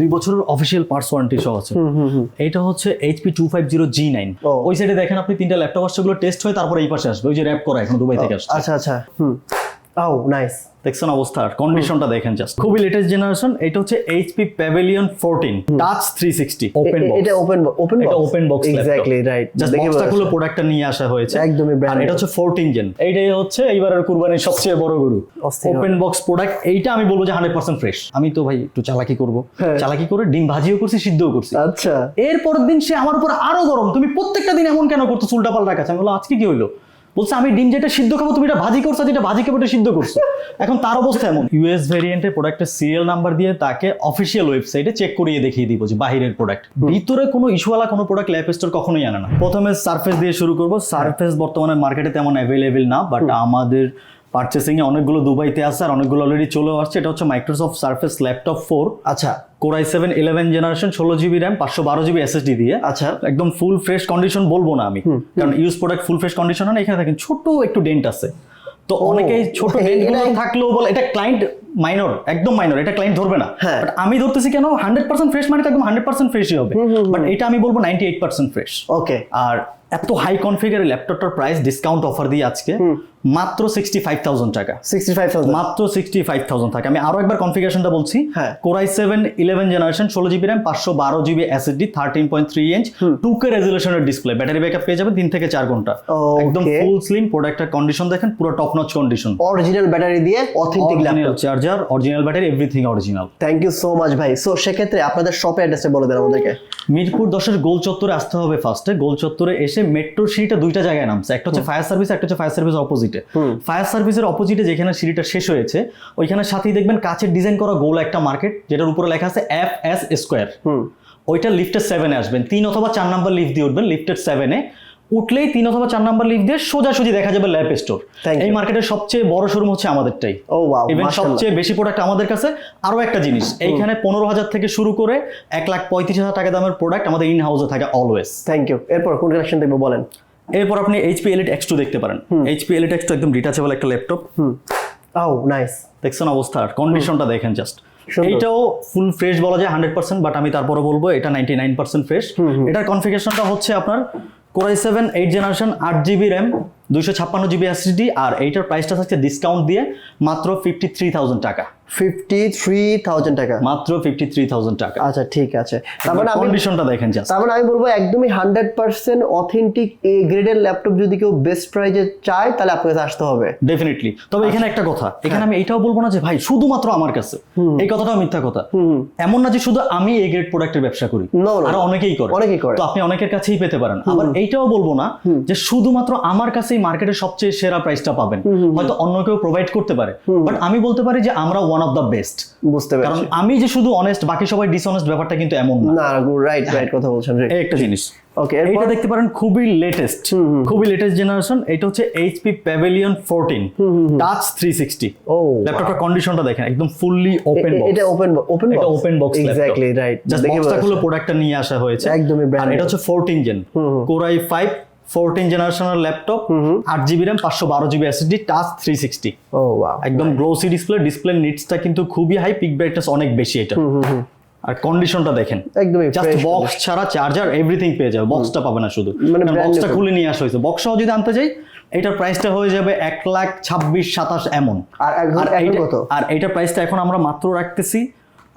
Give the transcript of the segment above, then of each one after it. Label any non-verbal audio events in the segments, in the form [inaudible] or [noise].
দুই বছরের official parts warranty সহ আছে। এটা হচ্ছে HP two five zero G nine ওই সাইডে দেখেন আপনি তিনটা ল্যাপটপ আসছে টেস্ট হয়ে তারপরে এই পাশে আসবে। ওই যে র্যাপ করা এখন দুবাই থেকে আসছে। আচ্ছা আচ্ছা। ও নাইস দেখছেন অবস্থা কন্ডিশনটা দেখেন জাস্ট খুবই লেটেস্ট জেনারেশন এটা হচ্ছে HP Pavilion fourteen touch three sixty open এটা ওপেন ওপেন এটা open box exactly right just বক্সটা খুলে প্রোডাক্টটা নিয়ে আসা হয়েছে। একদমই আর এটা হচ্ছে 14 জেন এইটাই হচ্ছে এইবারের কুরবানির সবচেয়ে বড় গরু। ওপেন বক্স প্রোডাক্ট এইটা আমি বলব যে 100% ফ্রেশ আমি তো ভাই একটু চালাকি করব। হ্যাঁ। চালাকি করে ডিম ভাজিও করছি সিদ্ধও করছি। আচ্ছা। এর পরের দিন সে আমার উপর আরও গরম। তুমি প্রত্যেকটা দিন এমন কেন করতো উল্টা পাল্টা কাছে। আমি বললাম আজকে কি হইল? বলছে আমি ডিম যেটা সিদ্ধ খাব তুমি এটা ভাজি করছ যেটা ভাজি খাব এটা সিদ্ধ করছ। এখন তার অবস্থা এমন। ইউএস ভেরিয়েন্টের প্রোডাক্টের সিরিয়াল নাম্বার দিয়ে তাকে অফিসিয়াল ওয়েবসাইটে চেক করিয়ে দেখিয়ে দিব যে বাহিরের প্রোডাক্ট ভিতরে কোনো ইস্যুওয়ালা কোনো প্রোডাক্ট ল্যাপ স্টোর কখনোই আনে না। প্রথমে সার্ফেস দিয়ে শুরু করব। সার্ফেস বর্তমানে মার্কেটে তেমন অ্যাভেলেবেল না বাট আমাদের পার্চেসিং এ অনেকগুলো দুবাইতে আছে আর অনেকগুলো অলরেডি চলেও আসছে। এটা হচ্ছে মাইক্রোসফট সারফেস ল্যাপটপ ফোর আচ্ছা। Core i seven eleven generation ষোলো জিবি র্যাম পাঁচশো বারো জিবি এসএসডি দিয়ে। আচ্ছা। একদম ফুল ফ্রেশ কন্ডিশন বলব না আমি। কারণ use product full fresh condition না এখানে দেখেন ছোট একটু ডেন্ট আছে। তো অনেকেই ছোট এটা- ডেন্ট থাকলেও বলে এটা ক্লায়েন্ট মাইনর একদম মাইনর এটা ক্লায়েন্ট ধরবে না। হ্যাঁ। বাট আমি ধরতেছি কেন হান্ড্রেড পার্সেন্ট ফ্রেশ মানে একদম হান্ড্রেড পার্সেন্ট ফ্রেশই হবে। বাট এটা আমি বলব ninety eight percent fresh okay আর এত হাই কনফিগার ল্যাপটপটার প্রাইস ডিসকাউন্ট অফার দিয়ে আজকে। মাত্র সিক্সটি ফাইভ থাউজেন্ড টাকা। সিক্সটি ফাইভ মাত্র সিক্সটি ফাইভ থাউজেন্ড থাকে আমি আরও একবার কনফিগারেশনটা বলছি। হ্যাঁ। Core i seven eleven generation ষোলো জিবি র্যাম পাঁচশো বারো GB SSD thirteen point three inch two K রেজুলেশনের display battery backup পেয়ে যাবেন তিন থেকে চার ঘণ্টা। একদম ফুল স্লিম প্রোডাক্টের কন্ডিশন দেখেন পুরো top notch condition original battery দিয়ে authentic laptop charger original battery everything original thank you so much ভাই। সো সেক্ষেত্রে আপনাদের শপে অ্যাড্রেসটা বলে দেন আমাদেরকে। মিরপুর দশের গোল চত্বরে আসতে হবে ফার্স্টে গোল চত্বরে এসে মেট্রো সিঁড়িটা দুইটা জায়গায় নামছে। একটা হচ্ছে ফায়ার সার্ভিস একটা হচ্ছে ফায়ার সার্ভিস অপোজিটে ফায়ার সার্ভিসের অপোজিটে যেখানে সিঁড়িটা শেষ হয়েছে ওইখানে সাথেই দেখবেন কাছের ডিজাইন করা গোল একটা মার্কেট যেটার উপরে লেখা আছে এফ এস স্কোয়ার ওইটা লিফটের সেভেনে আসবেন। তিন অথবা চার নাম্বার লিফট দিয়ে উঠবেন লিফটের সেভেনে উঠলেই তিন অথবা চার নাম্বার লিফট দিয়ে সোজাসুজি দেখা যাবে ল্যাপ স্টোর এই মার্কেটের সবচেয়ে বড় শোরুম হচ্ছে আমাদেরটাই। ও ইভেন সবচেয়ে বেশি প্রোডাক্ট আমাদের কাছে। আরও একটা জিনিস এইখানে পনেরো হাজার থেকে শুরু করে এক লাখ পঁয়ত্রিশ হাজার টাকা দামের প্রোডাক্ট আমাদের ইন হাউসে থাকে অলওয়েজ থ্যাংক ইউ এরপর কোন কালেকশন দেখব বলেন? এরপর আপনি এইচপি এলিট এক্স টু দেখতে পারেন। এইচপি এলিট এক্স টু একদম ডিটাচেবল একটা ল্যাপটপ হুম। ও নাইস দেখছেন অবস্থা? কন্ডিশনটা দেখেন জাস্ট। এইটাও ফুল ফ্রেশ বলা যায় হান্ড্রেড পার্সেন্ট বাট আমি তারপরে বলব এটা নাইনটি নাইন পার্সেন্ট ফ্রেশ এটার কনফিগারেশনটা হচ্ছে আপনার core i seven eight generation আট জিবি র্যাম দুইশো ছাপ্পান্ন জিবি এসএসডি আর এইটার প্রাইসটা থাকছে ডিসকাউন্ট দিয়ে মাত্র ফিফটি থ্রি থাউজেন্ড টাকা। ফিফটি থ্রি থাউজেন্ড টাকা। মাত্র ফিফটি থ্রি থাউজেন্ড টাকা। আচ্ছা ঠিক আছে। আমি কন্ডিশনটা দেখেন জাস্ট আমি বলব একদমই হান্ড্রেড পার্সেন্ট অথেন্টিক এ গ্রেডের ল্যাপটপ যদি কেউ বেস্ট প্রাইজে চায় তাহলে আপনার কাছে আসতে হবে। ডেফিনেটলি তবে এখানে একটা কথা এখানে হ্যাঁ। আমি এইটাও বলব না যে ভাই শুধুমাত্র আমার কাছে। এই কথাটাও মিথ্যা কথা। এমন না যে শুধু আমি এই গ্রেড প্রোডাক্টের ব্যবসা করি। No. অনেকেই করে। অনেকেই করে। তো আপনি অনেকের কাছেই পেতে পারেন। আবার এইটাও বলব না যে শুধুমাত্র আমার কাছেই মার্কেটের সবচেয়ে সেরা প্রাইসটা পাবেন। হয়তো অন্য কেউ প্রোভাইড করতে পারে। বাট আমি বলতে পারি যে আমরা ওয়ান অফ দ্য বেস্ট বুঝতে কারণ আমি যে শুধু অনেস্ট বাকি সবাই ডিসঅনেস্ট ব্যাপারটা কিন্তু এমন না। না রাইট রাইট কথা বলছেন একটা জিনিস। ওকে এইটা দেখতে পারেন খুবই লেটেস্ট খুবই লেটেস্ট জেনারেশন এটা হচ্ছে HP Pavilion fourteen touch three sixty ও ল্যাপটপটার কন্ডিশনটা দেখেন একদম ফুললি ওপেন এটা ওপেন ওপেন এটা open box exactly right just বক্সটা খুলে প্রোডাক্টটা নিয়ে আসা হয়েছে। একদমই আর এটা হচ্ছে 14 জেন কোরাই 5 14 জেনারেশনের laptop 8 GB RAM 512 GB SSD touch 360 ও ওয়াও একদম গ্লোসি ডিসপ্লে ডিসপ্লে নিটসটা কিন্তু খুবই হাই পিক ব্রাইটনেস অনেক বেশি এটা। আর কন্ডিশনটা দেখেন। একদমই জাস্ট বক্স ছাড়া চার্জার এভরিথিং পেয়ে যাবে বক্সটা পাবে না শুধু। মানে বক্সটা খুলে নিয়ে আসা হয়েছে। বক্স যদি আনতে যাই এটার প্রাইসটা হয়ে যাবে এক লাখ ছাব্বিশ সাতাশ এমন। আর আর এইটা- কত? আর এইটার প্রাইসটা এখন আমরা মাত্র রাখতেছি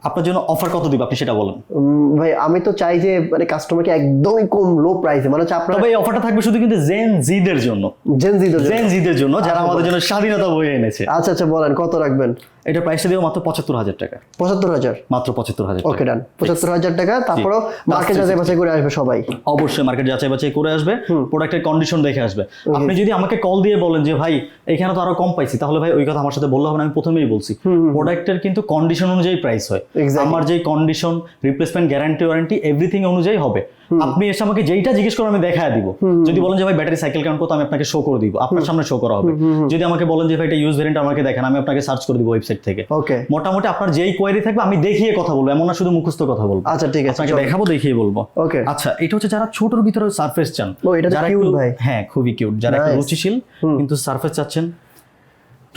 আপনার জন্য অফার কত দিব? আপনি সেটা বলেন। উম, ভাই আমি তো চাই যে মানে কাস্টমারকে একদমই কম লো প্রাইসে মানে আপনার তবে এই অফারটা থাকবে শুধু কিন্তু জেন জিদের জন্য। জেন জি জেন জিদের জন্য যারা আমাদের জন্য স্বাধীনতা বয়ে এনেছে। আচ্ছা আচ্ছা বলেন কত রাখবেন? এটা প্রাইসটা দেবো মাত্র পঁচাত্তর হাজার টাকা। পঁচাত্তর হাজার? মাত্র পঁচাত্তর হাজার ওকে ডান পঁচাত্তর হাজার টাকা। তারপরও মার্কেট যাচাই বাছাই করে আসবে সবাই। অবশ্যই মার্কেট যাচাই বাছাই করে আসবে। প্রোডাক্টের কন্ডিশন দেখে আসবে। আপনি যদি আমাকে কল দিয়ে বলেন যে ভাই এখানে তো আরও কম পাইছি তাহলে ভাই ওই কথা আমার সাথে বললে হবে না আমি প্রথমেই বলছি। প্রোডাক্টের কিন্তু কন্ডিশন অনুযায়ী প্রাইস হয়। আমার যে condition replacement guarantee warranty everything অনুযায়ী হবে। আপনি এসে আমাকে যেইটা জিজ্ঞেস করে আমি দেখায় দিব। যদি বলেন যে ভাই ব্যাটারি সাইকেল কাউন্ট কত? আমি আপনাকে শো করে দিব। আপনার সামনে শো করা হবে। যদি আমাকে বলেন যে ভাই এটা ইউজ ভেরিয়েন্ট আমাকে দেখেন আমি আপনাকে সার্চ করে দিব ওয়েবসাইট থেকে। ওকে মোটামুটি আপনার যেই কোয়ারি থাকবে আমি দেখিয়ে কথা বলব। এমন না শুধু মুখস্থ কথা বলব। আচ্ছা ঠিক আছে আপনাকে দেখাবো দেখিয়ে বলব। ওকে আচ্ছা এটা হচ্ছে যারা ছোটর ভিতরে সারফেস চান। ও, এটা cute ভাই। হ্যাঁ খুবই কিউট যারা একটু রুচিশীল কিন্তু সারফেস চাচ্ছেন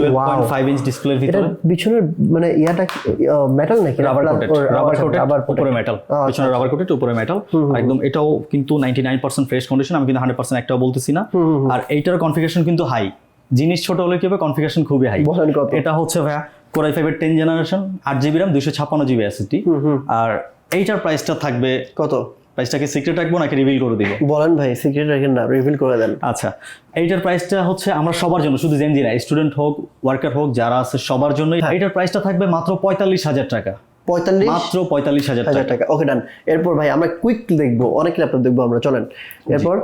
টুয়েলভ পয়েন্ট ফাইভ ইঞ্চ ডিসপ্লের ভিতরে। পিছনের মানে ইয়াটা মেটাল নাকি? Rubber coated rubber coated rubber উপরে মেটাল পিছনে রাবার কোটেড উপরে মেটাল একদম এটাও কিন্তু 99% ফ্রেশ কন্ডিশন আমি কিন্তু 100% একটাও বলতেছি না। আর এইটার কনফিগারেশন কিন্তু হাই জিনিস ছোট হলে কি হবে? কনফিগারেশন খুবই হাই এটা হচ্ছে ভাইয়া কোরাই ফাইভের টেন জেনারেশন আট জিবি র্যাম দুইশো ছাপ্পান্ন জিবি আর এইটার প্রাইসটা থাকবে কত? প্রাইসটাকে সিক্রেট রাখব নাকি রিভিল করে দিব? বলেন ভাই সিক্রেট রাখেন না রিভিল করে দেন। আচ্ছা এইটার প্রাইসটা হচ্ছে আমরা সবার জন্য শুধু জেনজি না স্টুডেন্ট হোক ওয়ার্কার হোক যারা আছে সবার জন্য এইটার প্রাইসটা থাকবে মাত্র পঁয়তাল্লিশ হাজার টাকা। পঁয়তাল্লিশ? মাত্র পঁয়তাল্লিশ হাজার টাকা। ওকে ডান এরপর ভাই আমরা কুইক দেখব অনেক ল্যাপটপ দেখব আমরা চলেন। এরপর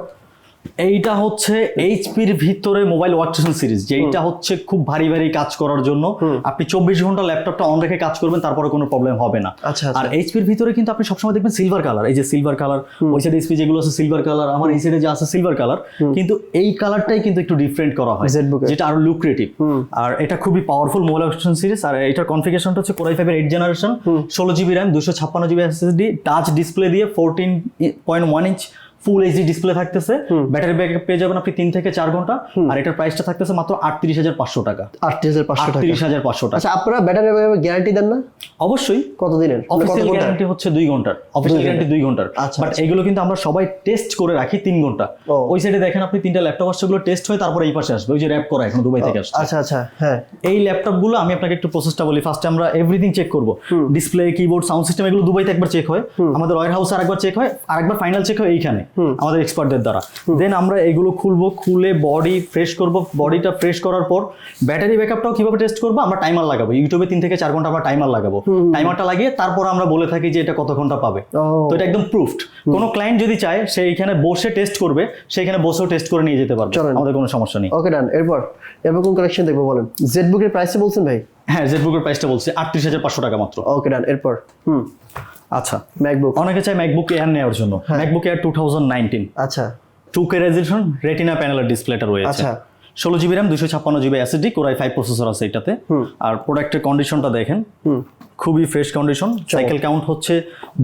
এইটা হচ্ছে এইচপির ভিতরে মোবাইল ওয়ার্কস্টেশন সিরিজ যেটা হচ্ছে খুব ভারী ভারী কাজ করার জন্য। আপনি চব্বিশ ঘণ্টা ল্যাপটপটা অন রেখে কাজ করবেন তারপরে কোনো প্রবলেম হবে না। আচ্ছা, আচ্ছা। আর এইচপির ভিতরে কিন্তু আপনি সবসময় দেখবেন সিলভার কালার এই যে সিলভার কালার ওই সাইডে এইচপি যেগুলো আছে সিলভার কালার আমার এই সাইডে যে আছে সিলভার কালার কিন্তু এই কালারটাই কিন্তু একটু ডিফারেন্ট করা হয় যেটা আরও লুক্রেটিভ আর এটা খুবই পাওয়ারফুল মোবাইল ওয়ার্কস্টেশন সিরিজ আর এটার কনফিগারেশনটা হচ্ছে কোরাই ফাইভের এইট জেনারেশন ষোলো জিবি র্যাম দুশো ছাপ্পান্ন জিবি এসএসডি টাচ ডিসপ্লে দিয়ে fourteen point one inch full HD display থাকতেছে। ব্যাটারি ব্যাকআপ পেয়ে যাবেন আপনি তিন থেকে চার ঘণ্টা। আর এটার প্রাইসটা থাকতেছে মাত্র আটত্রিশ হাজার পাঁচশো টাকা। আটত্রিশ হাজার পাঁচশো আটত্রিশ হাজার পাঁচশো টাকা। আচ্ছা আপনারা ব্যাটারি গ্যারান্টি দেন না? অবশ্যই। কত দিনের মানে অফিসিয়াল গ্যারান্টি হচ্ছে দুই ঘণ্টার। অফিসিয়াল গ্যারান্টি দুই ঘণ্টার। আচ্ছা, বাট এগুলো কিন্তু আমরা সবাই টেস্ট করে রাখি তিন ঘণ্টা। ওই সাইডে দেখেন আপনি তিনটা ল্যাপটপ আসছে ওগুলো টেস্ট হয়ে তারপরে এই পাশে আসবে। ওই যে র্যাপ করা এখন দুবাই থেকে আসছে। আচ্ছা আচ্ছা হ্যাঁ। এই ল্যাপটপগুলো আমি আপনাকে একটু প্রসেসটা বলি। ফার্স্টে আমরা এভরিথিং চেক করব। ডিসপ্লে কিবোর্ড সাউন্ড সিস্টেম এগুলো দুবাইতে একবার চেক হয়। আমাদের ওয়ার হাউসে আরেকবার চেক হয়। আরেকবার ফাইনাল চেক হয় এইখানে। আমাদের এক্সপার্টদের দ্বারা। দেন আমরা এগুলো খুলবো খুলে বডি ফ্রেশ করব। বডিটা ফ্রেশ করার পর ব্যাটারি ব্যাকআপটাও কীভাবে টেস্ট করব? আমরা টাইমার লাগাবো। ইউটিউবে তিন থেকে চার ঘণ্টা আমরা টাইমার লাগাবো। টাইমারটা লাগিয়ে তারপর আমরা বলে থাকি যে এটা কত ঘণ্টা পাবে। তো এটা একদম প্রুফড কোনো ক্লায়েন্ট যদি চায় সে এখানে বসে টেস্ট করবে সেইখানে বসেও টেস্ট করে নিয়ে যেতে পারবে। আমাদের কোনো সমস্যা নেই। ওকে ডান এরপর এরপর কোন কালেকশন দেখব বলেন? জেড বুকের প্রাইসে বলছেন ভাই? হ্যাঁ জেটবুকের প্রাইসটা বলছি আটত্রিশ হাজার পাঁচশো টাকা মাত্র। ওকে ডান এরপর হুম। আচ্ছা ম্যাকবুক অনেকে চায় ম্যাকবুক এয়ার নেওয়ার জন্য। MacBook Air two thousand nineteen আচ্ছা। টু কে রেজলিউশন রেটিনা প্যানেলের ডিসপ্লেটা রয়েছে। আচ্ছা। ষোলো জিবি র্যাম দুশো ছাপ্পান্ন GB SSD core i five processor আছে এটাতে। আর প্রোডাক্টের কন্ডিশনটা দেখেন। খুবই ফ্রেশ কন্ডিশন সাইকেল কাউন্ট হচ্ছে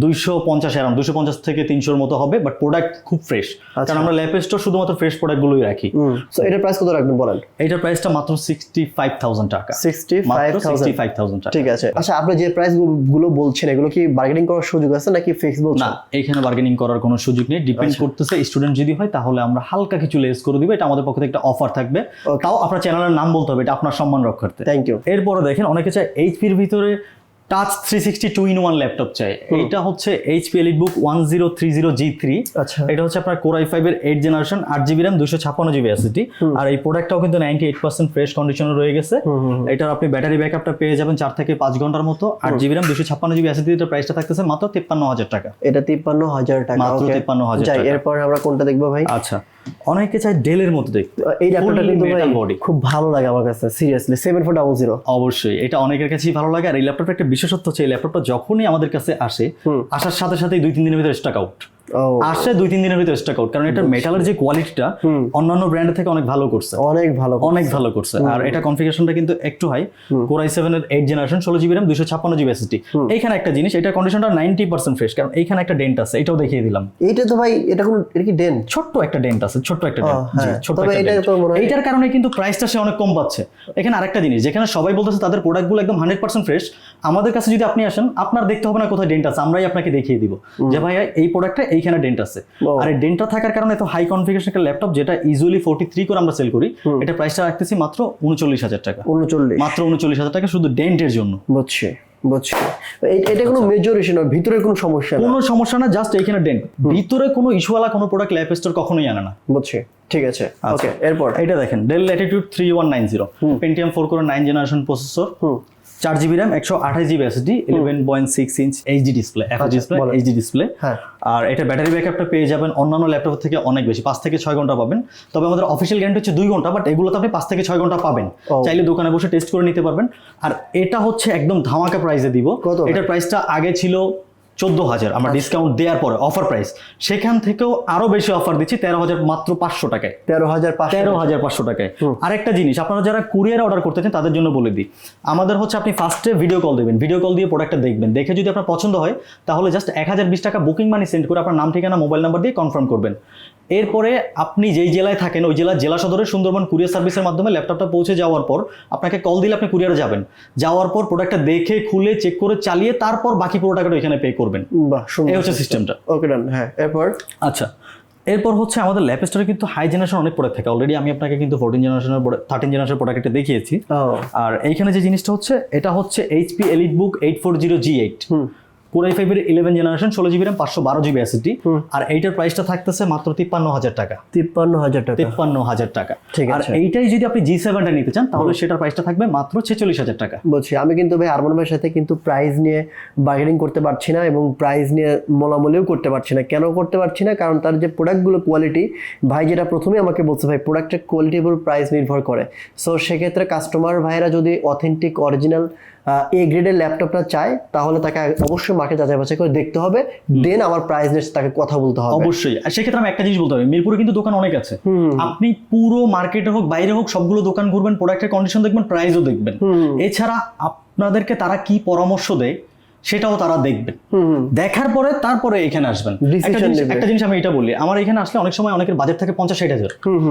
দুইশো পঞ্চাশ অ্যারাউন্ড দুশো পঞ্চাশ থেকে তিনশোর মতো হবে বাট প্রোডাক্ট খুব ফ্রেশ কারণ আমরা ল্যাপ স্টোর শুধুমাত্র ফ্রেশ প্রোডাক্টগুলোই রাখি। সো এটার প্রাইস কত রাখবেন বলেন? এইটার প্রাইসটা মাত্র সিক্সটি ফাইভ থাউজেন্ড টাকা সিক্সটি ফাইভ থাউজেন্ড ঠিক আছে। আচ্ছা আপনি যে প্রাইসগুলো বলছেন এগুলো কি বার্গেনিং করার সুযোগ আছে নাকি ফিক্স বলছেন? না এখানে বার্গেনিং করার কোনো সুযোগ নেই। ডিপেন্ড করতেছে স্টুডেন্ট যদি হয় তাহলে আমরা হালকা কিছু লেস করে দিব। এটা আমাদের পক্ষ থেকে একটা অফার থাকবে। তাও আপনার চ্যানেলের নাম বলতে হবে এটা আপনার সম্মান রক্ষার্থে। থ্যাংক ইউ এরপরে দেখেন অনেকে চায় এইচপির ভিতরে touch three sixty two in one laptop চাই। এটা হচ্ছে HP EliteBook one zero three zero G three আচ্ছা। এটা হচ্ছে আপনার কোরাই ফাইভ এর এইট জেনারেশন আট জিবি র্যাম দুশো ছাপ্পান্ন জিবি এসএসডি আর এই প্রোডাক্টটাও কিন্তু নাইনটি এইট পার্সেন্ট ফ্রেশ কন্ডিশনে রয়ে গেছে। এটার আপনি ব্যাটারি ব্যাকআপটা পেয়ে যাবেন চার থেকে পাঁচ ঘণ্টার মতো। আট জিবি র্যাম দুশো ছাপ্পান্ন জিবি এসএসডি এটার প্রাইসটা থাকতেছে মাত্র তিপ্পান্ন হাজার টাকা। এটা তিপ্পান্ন হাজার টাকা মাত্র okay? 53,000 যাই টাকা। এরপর আমরা কোনটা দেখব ভাই? আচ্ছা। অনেকে চায় ডেলের মতো দেখতে। এই ল্যাপটপটা কিন্তু ভাই খুব ভালো লাগে আমার কাছে seriously seven four double zero অবশ্যই এটা অনেকের কাছেই ভালো লাগে। আর এই ল্যাপটপটা একটা বিশেষত্ব হচ্ছে এই ল্যাপটপটা যখনই আমাদের কাছে আসে আসার সাথে সাথে দুই তিন দিনের ভিতরে স্টক আউট ও আসে দুই তিন দিনের ভিতরে স্টক আউট কারণ এটা মেটালের যে কোয়ালিটিটা অন্যান্য ব্র্যান্ডের থেকে অনেক ভালো করছে। অনেক ভালো অনেক ভালো করছে। আর এটা কনফিগারেশনটা কিন্তু একটু হাই কোরাই সেভেন এর এইট জেনারেশন ষোলো জিবি র্যাম দুশো ছাপ্পান্ন জিবি এসএসডি এইখানে একটা জিনিস এটা কন্ডিশনটা নাইনটি পার্সেন্ট ফ্রেশ কারণ এইখানে একটা ডেন্ট আছে এটাও দেখিয়ে দিলাম। এইটা তো ভাই এটা কোন এটা কি ডেন ছোট্ট একটা ডেন্ট আছে ছোট্ট একটা ডেন্ট হ্যাঁ। ছোট্ট এটা এইটার কারণে কিন্তু প্রাইসটা সে অনেক কম পাচ্ছে। এখানে আরেকটা জিনিস যেখানে সবাই বলতেছে তাদের প্রোডাক্টগুলো একদম হান্ড্রেড পার্সেন্ট ফ্রেশ আমাদের কাছে যদি আপনি আসেন আপনার দেখতে হবে না কোথায় ডেন্ট আছে আমরাই আপনাকে দেখিয়ে দিব। যে ভাইয়া এই প্রোডাক্টটা এইখানে ডেন্ট আছে। আর এই ডেন্টটা থাকার কারণে এত হাই কনফিগারেশন একটা ল্যাপটপ যেটা ইজিলি ফোর্টি থ্রি করে আমরা সেল করি এটা প্রাইসটা রাখতেছি মাত্র উনচল্লিশ হাজার টাকা। উনচল্লিশ। মাত্র উনচল্লিশ হাজার টাকা শুধু ডেন্টের জন্য। বুঝছি বুঝছি। এটা কোনো মেজর ইস্যু নয় ভিতরে কোনো সমস্যা কোনো সমস্যা না জাস্ট এইখানে ডেন্ট ভিতরে কোনো ইস্যুওয়ালা কোনো প্রোডাক্ট ল্যাপ স্টোর কখনোই আনে না। বুঝছি ঠিক আছে। আচ্ছা। ওকে এরপর? এটা দেখেন Dell Latitude three one nine zero Pentium four করে নাইন জেনারেশন প্রসেসর চার জিবি র্যাম একশো আঠাশ GB SD eleven point six inch HD display F display. HD display আর এটা ব্যাটারি ব্যাকআপটা পেয়ে যাবেন অন্যান্য ল্যাপটপ থেকে অনেক বেশি পাঁচ থেকে ছয় ঘণ্টা পাবেন। তবে আমাদের অফিসিয়াল গ্যারান্টি হচ্ছে দুই ঘণ্টা বাট এগুলোতে আপনি পাঁচ থেকে ছয় ঘণ্টা পাবেন। চাইলে দোকানে বসে টেস্ট করে নিতে পারবেন। আর এটা হচ্ছে একদম ধামাকা প্রাইসে দিব? এটার প্রাইসটা আগে ছিল চোদ্দ হাজার। আমার ডিসকাউন্ট দেওয়ার পরে অফার প্রাইস সেখান থেকেও আরও বেশি অফার দিচ্ছি তেরো হাজার মাত্র পাঁচশো টাকায়। তেরো হাজার তেরো হাজার পাঁচশো টাকায়। আরেকটা জিনিস আপনারা যারা কুরিয়ার অর্ডার করতে চান তাদের জন্য বলে দিই। আমাদের হচ্ছে আপনি ফার্স্টে ভিডিও কল দেবেন। ভিডিও কল দিয়ে প্রোডাক্টটা দেখবেন। দেখে যদি আপনার পছন্দ হয় তাহলে জাস্ট এক হাজার বিশ টাকা বুকিং মানি সেন্ড করে আপনার নাম ঠিকানা মোবাইল নাম্বার দিয়ে কনফার্ম করবেন। এরপরে আপনি যেই জেলায় থাকেন ওই জেলার জেলা সদরের সুন্দরবন কুরিয়ার সার্ভিসের মাধ্যমে ল্যাপটপটা পৌঁছে যাওয়ার পর আপনাকে কল দিলে আপনি কুরিয়ারে যাবেন। যাওয়ার পর প্রোডাক্টটা দেখে খুলে চেক করে চালিয়ে তারপর বাকি পুরো টাকাটা এখানে পে করবেন। বাহ এই হচ্ছে সিস্টেমটা ওকে ডান হ্যাঁ এরপর? আচ্ছা এরপর হচ্ছে আমাদের ল্যাপ স্টোরে কিন্তু হাই জেনারেশন অনেক প্রোডাক্ট থাকে। অলরেডি আমি আপনাকে কিন্তু ফোরটিন জেনারেশনের থার্টিন জেনারেশনের প্রোডাক্টটা দেখিয়েছি। আর এইখানে যে জিনিসটা হচ্ছে এটা হচ্ছে HP EliteBook eight four zero G eight হুম। কোরাই ফাইভের ইলেভেন জেনারেশন ষোলো জিবি র্যাম পাঁচশো বারো জিবি এসএসডি আর এইটার প্রাইসটা থাকতেছে মাত্র তিপ্পান্ন হাজার টাকা। তিপ্পান্ন হাজার টাকা। তিপ্পান্ন হাজার টাকা। ঠিক আর। এইটাই যদি আপনি জি সেভেনটা নিতে চান তাহলে সেটার প্রাইসটা থাকবে মাত্র ছেচল্লিশ হাজার টাকা। বলছি আমি কিন্তু ভাই আরমান ভাইয়ের সাথে কিন্তু প্রাইস নিয়ে বার্গেনিং করতে পারছি না এবং প্রাইস নিয়ে মোলামুলিও করতে পারছি না। কেন করতে পারছি না? কারণ তার যে প্রোডাক্টগুলো কোয়ালিটি ভাই যেটা প্রথমে আমাকে বলছে ভাই প্রোডাক্টের কোয়ালিটির উপর প্রাইস নির্ভর করে। সো সেক্ষেত্রে কাস্টমার ভাইয়েরা যদি অথেন্টিক অরিজিনাল এ গ্রেডের ল্যাপটপটা চাই তাহলে তাকে অবশ্যই মার্কেট যাচাই বাছাই করে দেখতে হবে। দেন আমার প্রাইস নিয়ে তাকে কথা বলতে হবে। অবশ্যই। আর সেক্ষেত্রে আমি একটা জিনিস বলতে হবে মিরপুরে কিন্তু দোকান অনেক আছে। আপনি পুরো মার্কেটে হোক বাইরে হোক সবগুলো দোকান ঘুরবেন প্রোডাক্টের কন্ডিশন দেখবেন প্রাইসও দেখবেন। এছাড়া আপনাদেরকে তারা কি পরামর্শ দেয় সেটাও তারা দেখবেন। দেখার পরে তারপরে এখানে আসবেন। একটা জিনিস- আমি এটা বলি আমার এখানে আসলে অনেক সময় অনেকের বাজেট থাকে পঞ্চাশ ষাট হাজার।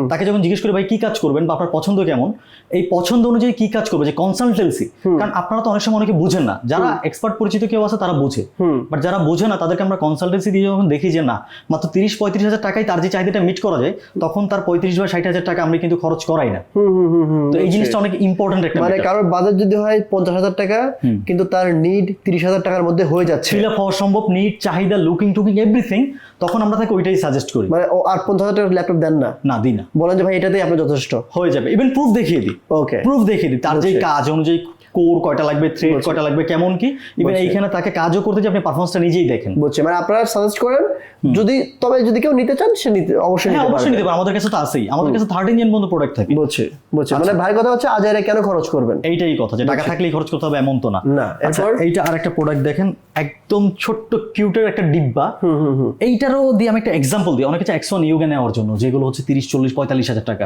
তাকে যখন জিজ্ঞেস করি ভাই কি কাজ করবেন বা আপনার পছন্দ কেমন? এই পছন্দ অনুযায়ী কি কাজ করবে? যে কনসালটেন্সি কারণ আপনারা তো অনেক সময় অনেকে বুঝেন না। যারা এক্সপার্ট পরিচিত কেউ আছে তারা বুঝে। বাট যারা বোঝে না তাদেরকে আমরা কনসালটেন্সি দিয়ে যখন দেখি যে না মাত্র তিরিশ পঁয়ত্রিশ হাজার টাকায় তার যে চাহিদাটা মিট করা যায় তখন তার পঁয়ত্রিশ বা ষাট হাজার টাকা আমরা কিন্তু খরচ করাই না। তো এই জিনিসটা অনেক ইম্পর্টেন্ট একটা মানে কারোর বাজেট যদি হয় পঞ্চাশ হাজার টাকা কিন্তু তার নিড তিরিশ হাজার টাকার মধ্যে হয়ে যাচ্ছে। ফিল আপ হওয়া সম্ভব নিট চাহিদা লুকিং টুকিং এভরিথিং তখন আমরা তাকে ওইটাই সাজেস্ট করি। মানে আট আর পঞ্চাশ হাজার টাকার ল্যাপটপ দেন না? না দিই না। বলেন যে ভাই এটাতেই আপনার যথেষ্ট। হয়ে যাবে। ইভেন প্রুফ দেখিয়ে দিই। ওকে প্রুফ দেখিয়ে দিই তার যে কাজ অনুযায়ী কোর কয়টা লাগবে থ্রেড কয়টা লাগবে কেমন কি? ইভেন এইখানে তাকে কাজও করতে যে আপনি পারফরমেন্সটা নিজেই দেখেন। বুঝছি মানে আপনারা সাজেস্ট করেন যদি তবে যদি কেউ নিতে চান সে নিতে অবশ্যই হ্যাঁ নিতে অবশ্যই নিতে পারে আমাদের কাছে তো আছেই। আমাদের কাছে থার্টিন জেন পর্যন্ত প্রোডাক্ট থাকে। বুঝছি বুঝছি মানে ভাই কথা হচ্ছে আজারে কেন খরচ করবেন? এইটাই কথা যে টাকা থাকলেই খরচ করতে হবে এমন তো না। না, আচ্ছা? এইটা আরেকটা প্রোডাক্ট দেখেন একদম ছোট্ট কিউটের একটা ডিব্বা। হুম হুম হুম। এইটারও দিয়ে আমি একটা এক্সাম্পল দিই। অনেকে একশো ইউগে নেওয়ার জন্য যেগুলো হচ্ছে তিরিশ চল্লিশ পঁয়তাল্লিশ হাজার টাকা।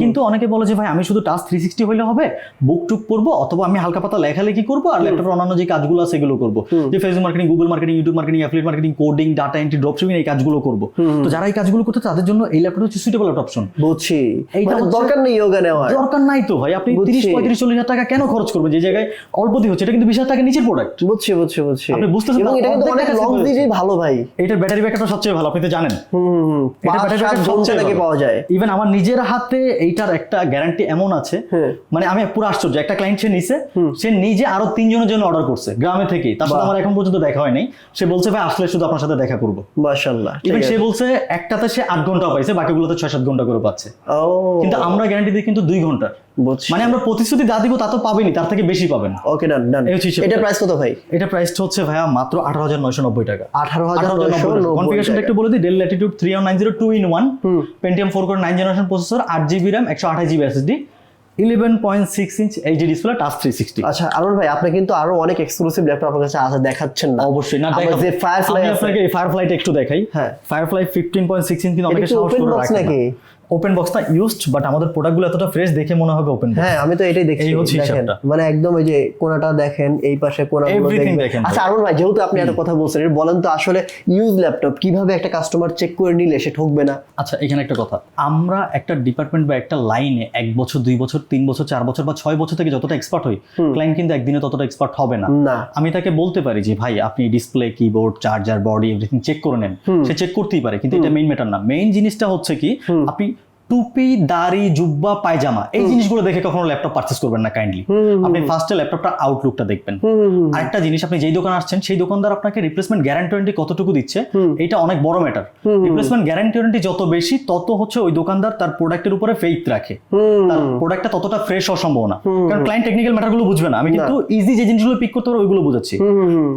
কিন্তু অনেকে বলে যে ভাই আমি শুধু টাচ থ্রি সিক্সটি হলে হবে বুক টুক পড়ব অথবা আমি হালকা পাতা লেখালেখি করব আর ল্যাপটপের অন্যান্য যে কাজগুলো আছে সেগুলো করব। যে Facebook marketing Google marketing YouTube marketing affiliate marketing coding data entry dropshipping এই কাজগুলো করব। তো যারা এই কাজগুলো করতে তাদের জন্য এই ল্যাপটপ হচ্ছে সুইটেবল একটা অপশন বুঝছি। এইটা মানে দরকার নেই ইয়োগা নেওয়ার। দরকার নাই তো ভাই। আপনি বুঝছি। তিরিশ পঁয়ত্রিশ চল্লিশ হাজার টাকা কেন খরচ করবেন? যে জায়গায় অল্প দিয়ে হচ্ছে এটা কিন্তু বিশ হাজার টাকা নিচের প্রোডাক্ট বুঝছি বুঝছি বুঝছি। আপনি বুঝতেছেন এটা কিন্তু অনেক লং হয়েছে। ভালো ভাই। এটার ব্যাটারি ব্যাকআপটা সবচেয়ে ভালো আপনি তো জানেন। হুম এটা backup ঘণ্টা সবচেয়ে নাকি পাওয়া যায়? ইভেন আমার নিজের হাতে এইটার একটা গ্যারান্টি এমন আছে। মানে আমি পুরো আশ্চর্য একটা ক্লায়েন্ট সে নিছে সে নিজে আরও তিনজনের জন্য অর্ডার করছে গ্রামে থেকে তার সাথে আমার এখন পর্যন্ত দেখা হয়নি সে বলছে ভাই আসলে শুধু আপনার সাথে দেখা করব। মাশাআল্লাহ ইভেন সে বলছে একটাতে সে আট ঘণ্টা পাইছে বাকিগুলোতে ছয় সাত ঘণ্টা করে পাচ্ছে। কিন্তু আমরা গ্যারান্টি দিই কিন্তু দুই ঘণ্টা মানে আমরা প্রতিশ্রুতি যা দিব তা তো পাবেনি তার থেকে বেশি পাবেন ওকে ডান ডান। এটা প্রাইস কত ভাই? এটা প্রাইসটা হচ্ছে ভাইয়া মাত্র আঠারো হাজার নয়শো নব্বই টাকা। আঠারো হাজার নয়শো কনফিগারেশনটা একটু বলে দিই। One nine zero two in one Pentium four core nine generation processor আট জিবি র্যাম একশো আঠাশ GB SSD eleven point six inch HD display touch three sixty আচ্ছা আরুল ভাই আপনি কিন্তু আরও অনেক এক্সক্লুসিভ ল্যাপটপ আপনার কাছে আছে দেখাচ্ছেন না। অবশ্যই না যে ফায়ারফ্লাই আপনাকে ফায়ার ফায়ারফ্লাইটা একটু দেখাই। হ্যাঁ। Firefly fifteen point six inch কিন্তু অনেকে সাহস করে রাখে নাকি? ওপেন বক্সটা ইউজড বাট আমাদের প্রোডাক্টগুলো এতটা ফ্রেশ দেখে মনে হবে ওপেন হ্যাঁ আমি তো এটাই দেখছি। দেখেন মানে একদম ওই যে কোনাটা দেখেন এই পাশে কোনাগুলো দেখেন আচ্ছা আরুন ভাই যেহেতু আপনি এত কথা বলছেন বলেন তো আসলে ইউজ ল্যাপটপ কীভাবে একটা কাস্টমার চেক করে নিলে সে ঠকবে না? আচ্ছা এখানে একটা কথা। আমরা একটা ডিপার্টমেন্ট বা একটা লাইনে এক বছর দুই বছর তিন বছর চার বছর বা ছয় বছর থেকে যতটা এক্সপার্ট হই ক্লায়েন্ট কিন্তু একদিনে ততটা এক্সপার্ট হবে না। না। আমি তাকে বলতে পারি যে ভাই আপনি display keyboard charger body everything check করে নেন। সে চেক করতেই পারে কিন্তু এটা মেইন ম্যাটার না। মেইন জিনিসটা হচ্ছে কি আপনি টুপি দাড়ি জুব্বা পায়জামা এই জিনিসগুলো দেখে কখনো ল্যাপটপ পারচেস করবেন না কাইন্ডলি আপনি ফার্স্টে ল্যাপটপটা আউটলুকটা দেখবেন। আরেকটা জিনিস আপনি যেই দোকান আসছেন সেই দোকানদার আপনাকে রিপ্লেসমেন্ট গ্যারান্টি ওয়ারেন্টি কতটুকু দিচ্ছে এটা অনেক বড় ম্যাটার রিপ্লেসমেন্ট গ্যারান্টি ওয়ারেন্টি যত বেশি তত হচ্ছে ওই দোকানদার তার প্রোডাক্টের উপরে ফেইথ রাখে। তার প্রোডাক্টটা ততটা ফ্রেশ হওয়ার সম্ভাবনা। কারণ ক্লায়েন্ট টেকনিক্যাল ম্যাটারগুলো বুঝবে না। আমি কিন্তু ইজি যে জিনিসগুলো পিক করতে পারো ওইগুলো বুঝাচ্ছি।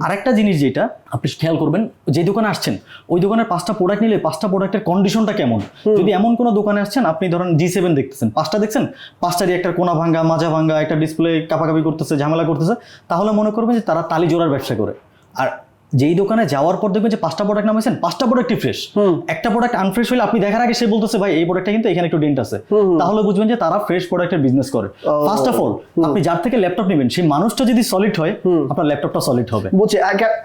আরেকটা জিনিস যেটা আপনি খেয়াল করবেন যে দোকানে আসছেন ওই দোকানের পাঁচটা প্রোডাক্ট নিলে পাঁচটা প্রোডাক্টের কন্ডিশনটা কেমন? যদি এমন কোনো দোকানে আসছেন আপনি ধরেন জি সেভেন দেখতেছেন। পাঁচটা দেখছেন? পাঁচটারই একটা কোনা ভাঙ্গা, মাজা ভাঙ্গা, একটা ডিসপ্লে কাপাকাপি করতেছে, ঝামেলা করতেছে। তাহলে মনে করবেন যে তারা তালি জোড়ার ব্যবসা করে। আর যেই দোকানে যাওয়ার পর দেখবেন যে পাঁচটা প্রোডাক্ট নামাইছেন পাঁচটা প্রোডাক্টই ফ্রেশ একটা প্রোডাক্ট আনফ্রেশ হলে আপনি দেখার আগে সে বলতেছে ভাই এই প্রোডাক্টটা কিন্তু এখানে একটু ডেন্ট আছে। তাহলে বুঝবেন যে তারা ফ্রেশ প্রোডাক্টের বিজনেস করে। ফার্স্ট অফ অল আপনি যার থেকে ল্যাপটপ নেবেন সেই মানুষটা যদি সলিড হয় আপনার ল্যাপটপটা সলিড হবে। বলছে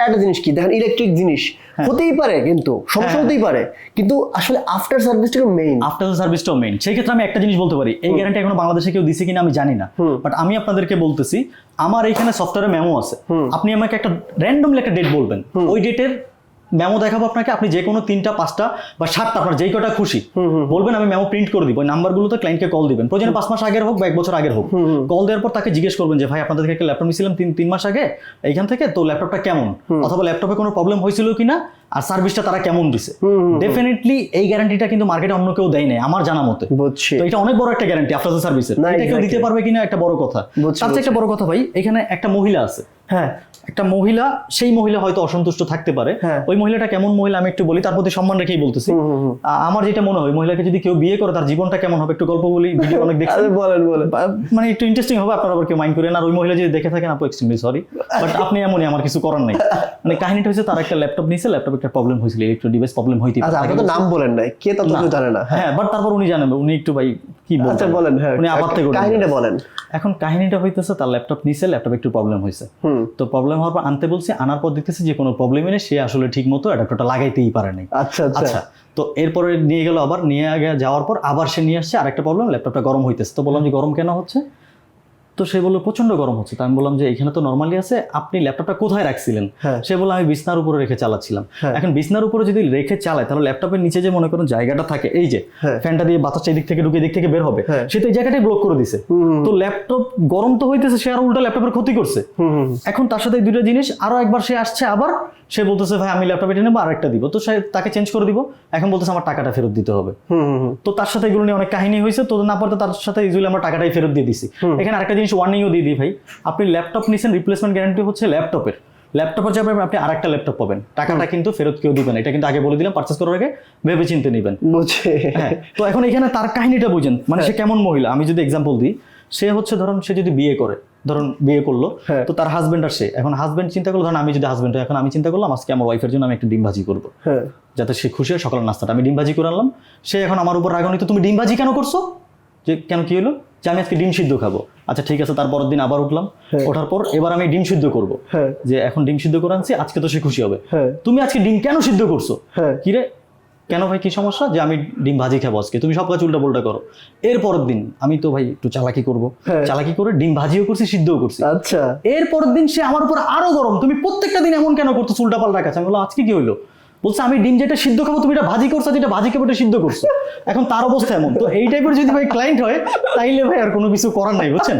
একটা জিনিস কি? দেখেন ইলেকট্রিক জিনিস। হ্যাঁ। হতেই পারে কিন্তু সমস্যা হতেই পারে। কিন্তু আসলে আফটার সার্ভিসটা মেইন আফটার সার্ভিসটাও মেইন সেই ক্ষেত্রে আমি একটা জিনিস বলতে পারি এই গ্যারান্টি এখনও বাংলাদেশে কেউ দিছে কিনা আমি জানি না। বাট আমি আপনাদেরকে বলতেছি আমার এইখানে সফটওয়্যারে মেমো আছে। আপনি আমাকে একটা র্যান্ডমলি একটা ডেট বলবেন। ওই ডেটের মেমো দেখাবো আপনাকে আপনি যে কোনো তিনটা পাঁচটা বা সাতটা আপনার যেই কটা খুশি বলবেন আমি মেমো প্রিন্ট করে দিব। ওই নাম্বারগুলোতে ক্লায়েন্টকে কল দিবেন। প্রয়োজনে পাঁচ মাস আগের হোক বা এক বছর আগের হোক। কল দেওয়ার পর তাকে জিজ্ঞেস করবেন যে ভাই আপনাদের একটা ল্যাপটপ নিয়েছিলাম তিন তিন মাস আগে। এইখান থেকে তো ল্যাপটপটা কেমন? অথবা ল্যাপটপে কোনো প্রবলেম হয়েছিল কিনা? আর সার্ভিসটা তারা কেমন দিছে? ডেফিনেটলি এই গ্যারান্টিটা কিন্তু মার্কেটে অন্য কেউ দেয় নাই আমার জানা মতে। বুঝছি। তো এটা অনেক বড় একটা গ্যারান্টি আফটার দ্য সার্ভিসের এটা কেউ দিতে পারবে কিনা একটা বড় কথা। তার একটা বড় কথা ভাই এখানে একটা মহিলা আছে। হ্যাঁ। একটা মহিলা সেই মহিলা হয়তো অসন্তুষ্ট থাকতে পারে। হ্যাঁ। ওই মহিলাটা কেমন মহিলা আমি একটু বলি তার প্রতি সম্মান রেখেই বলতেছি। আমার যেটা মনে হয় মহিলাকে যদি কেউ বিয়ে করে তার জীবনটা কেমন হবে? একটু গল্প বলি ভিডিও অনেক [laughs] দেখছি। বলেন বলেন। মানে একটু ইন্টারেস্টিং হবে আপনারা আবার কেউ মাইন্ড করেন আর ওই মহিলা যদি দেখে থাকেন আপু এক্সট্রিমলি সরি বাট আপনি এমনই আমার কিছু করার নাই। [laughs] মানে কাহিনীটা হচ্ছে তার একটা ল্যাপটপ নিয়েছে ল্যাপটপ একটা প্রবলেম হয়েছিল ইলেকট্রিক ডিভাইস প্রবলেম হইতে আচ্ছা আপনি তো নাম বলেন নাই কে তত কেউ জানে না। হ্যাঁ বাট তারপর উনি জানেন উনি একটু ভাই কি আচ্ছা বলেন হ্যাঁ উনি আবার থেকে কাহিনীটা বলেন। এখন কাহিনীটা হইতেছে তার ল্যাপটপ নিছে ল্যাপটপ একটু প্রবলেম হয়েছে তো প্রবলেম হওয়ার পর আনতে বলছি আনার পর দেখতেছি যে কোনো প্রবলেম নেই সে আসলে ঠিক মতো অ্যাডাপ্টারটা লাগাইতেই পারে নাই। আচ্ছা আচ্ছা। আচ্ছা তো এরপরে নিয়ে গেল আবার নিয়ে আগে যাওয়ার পর আবার সে নিয়ে আসছে আরেকটা প্রবলেম ল্যাপটপটা গরম হইতেছে। তো বললাম যে গরম কেন হচ্ছে? তো সে বলল প্রচণ্ড গরম হচ্ছে। তো আমি বললাম যে এখানে তো নর্মালি আছে। আপনি ল্যাপটপটা কোথায় রাখছিলেন? হ্যাঁ। সে বলল আমি বিছনার উপরে রেখে চালাচ্ছিলাম। হ্যাঁ। এখন বিছনার উপরে যদি রেখে চালায় তাহলে ল্যাপটপের নিচে যে মনে করুন জায়গাটা থাকে এই যে হ্যাঁ। ফ্যানটা দিয়ে বাতাসটা এদিক থেকে ঢুকে এদিক থেকে বের হবে। সে তো এই জায়গাটাই ব্লক করে দিছে। তো ল্যাপটপ গরম তো হইতেছে সে আর উল্টা ল্যাপটপের ক্ষতি করছে। এখন তার সাথে এই দুটো জিনিস আরও একবার সে আসছে আবার সে বলতেছে ভাই আমি ল্যাপটপ এটা নেব আরেকটা দিব। তো সে তাকে চেঞ্জ করে দিব। এখন বলতেছে আমার টাকাটা ফেরত দিতে হবে। তো তার সাথে এগুলো নিয়ে অনেক কাহিনী হয়েছে। তো না পারতে তার সাথে ইউজুয়ালি আমরা টাকাটাই ফেরত দিয়ে দিছি। এখানে আরেকটা জিনিস ওয়ার্নিংও দিয়ে দিই ভাই। আপনি ল্যাপটপ নিছেন রিপ্লেসমেন্ট গ্যারান্টি হচ্ছে ল্যাপটপের ল্যাপটপের যাবে আপনি আরেকটা ল্যাপটপ পাবেন। টাকাটা কিন্তু ফেরত কেউ দিবেন এটা কিন্তু আগে বলে দিলাম পার্চেস করার আগে ভেবে চিন্তে নেবেন হ্যাঁ তো এখন এখানে তার কাহিনীটা বুঝেন। মানে সে কেমন মহিলা? আমি যদি এক্সাম্পল দিই সে হচ্ছে ধরুন সে যদি বিয়ে করে ধরুন বিয়ে করল হ্যাঁ। তো তার হাজবেন্ড আর সে। এখন হাজবেন্ড চিন্তা করল ধরুন আমি যদি হাজবেন্ড এখন আমি চিন্তা করলাম আজকে আমার ওয়াইফের জন্য আমি একটা ডিম ভাজি করব। হ্যাঁ। যাতে সে খুশি হয় সকালের নাস্তাটা। আমি ডিম ভাজি করে আনলাম। সে এখন আমার উপর রাগান্বিত তুমি ডিম ভাজি কেন করছ? যে কেন কি হলো? যে আমি আজকে ডিম সিদ্ধ খাব। আচ্ছা ঠিক আছে তার পরের দিন আবার উঠলাম। হ্যাঁ। ওঠার পর এবার আমি ডিম সিদ্ধ করব। হ্যাঁ। যে এখন ডিম সিদ্ধ করে আনছি আজকে তো সে খুশি হবে। হ্যাঁ। তুমি আজকে ডিম কেন সিদ্ধ করছ? কিরে কেন ভাই কি সমস্যা? যে আমি ডিম ভাজি খাব আজকে। তুমি সব কাজ উল্টা পাল্টা করো। এর পরের দিন আমি তো ভাই একটু চালাকি করব। চালাকি করে ডিম ভাজিও করছি সিদ্ধও করছি। আচ্ছা। এর পরের দিন সে আমার উপর আরও গরম। তুমি প্রত্যেকটা দিন এমন কেন করতো উল্টা পাল্টা কাছে আমি বললাম আজকে কি হইল? বলছে আমি ডিম যেটা সিদ্ধ খাব তুমি এটা ভাজি করছ যেটা ভাজি খাব এটা সিদ্ধ করছ। এখন তার অবস্থা এমন। তো এই টাইপের যদি ভাই ক্লায়েন্ট হয় তাইলে ভাই আর কোনো কিছু করার নাই বুঝছেন?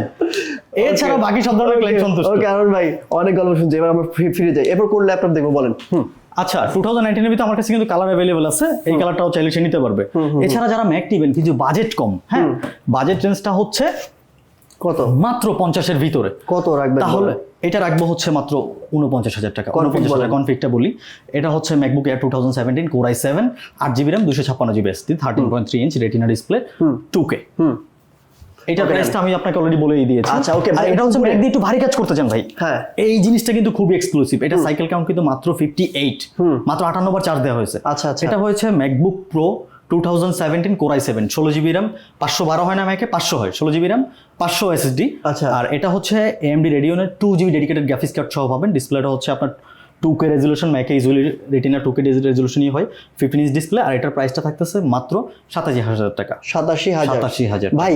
এছাড়া বাকি সব ধরনের ক্লায়েন্ট সন্তুষ্ট। ওকে আরন ভাই অনেক গল্প শুনছি এবার আমরা ফিরে যাই। এরপর কোন ল্যাপটপ দেখব বলেন? হুম। আচ্ছা টু থাউজেন্ড নাইনটিনের ভিতরে আমার কাছে কিন্তু কালার অ্যাভেলেবল আছে এই কালারটাও চাইলে সে নিতে পারবে। এছাড়া যারা ম্যাক নিবেন কিন্তু বাজেট কম হ্যাঁ? বাজেট রেঞ্জটা হচ্ছে কত? মাত্র পঞ্চাশের ভিতরে। কত রাখবেন তাহলে এটা রাখব হচ্ছে মাত্র উনপঞ্চাশ হাজার টাকা। উনপঞ্চাশ হাজার বলেন। কনফিগটা বলি। এটা হচ্ছে MacBook Air two thousand seventeen core i seven আট জিবি র্যাম দুশো ছাপ্পান্ন GB ST thirteen point three inch retina display two K এটা প্রাইসটা আমি আপনাকে অলরেডি বলেই দিয়েছি। আচ্ছা, আর ভাই, এটা হচ্ছে একটু দিয়ে একটু ভারী কাজ করতে চান ভাই। হ্যাঁ। এই জিনিসটা কিন্তু খুবই এক্সক্লুসিভ এটা সাইকেল কাউন্ট কিন্তু মাত্র ফিফটি এইট হুম। মাত্র আটান্ন বার চার্জ দেওয়া হয়েছে। আচ্ছা, আচ্ছা। এটা হয়েছে MacBook Pro two thousand seventeen core i seven ষোলো জিবি র্যাম পাঁচশো বারো হয় না ম্যাকে পাঁচশো হয়। ষোলো জিবি র্যাম পাঁচশো এসএসডি আচ্ছা। আর এটা হচ্ছে AMD রেডিওনের two GB dedicated graphics card সহ পাবেন। ডিসপ্লেটা হচ্ছে আপনার টু কে রেজলিউশন ম্যাকে ইজুয়ালি রেটিনা টু কে রেজলিউশনই হয় ফিফটিন ইঞ্চ ডিসপ্লে আর এটার প্রাইসটা থাকতেছে মাত্র সাতাশি হাজার টাকা। সাতাশি হাজার। সাতাশি হাজার ভাই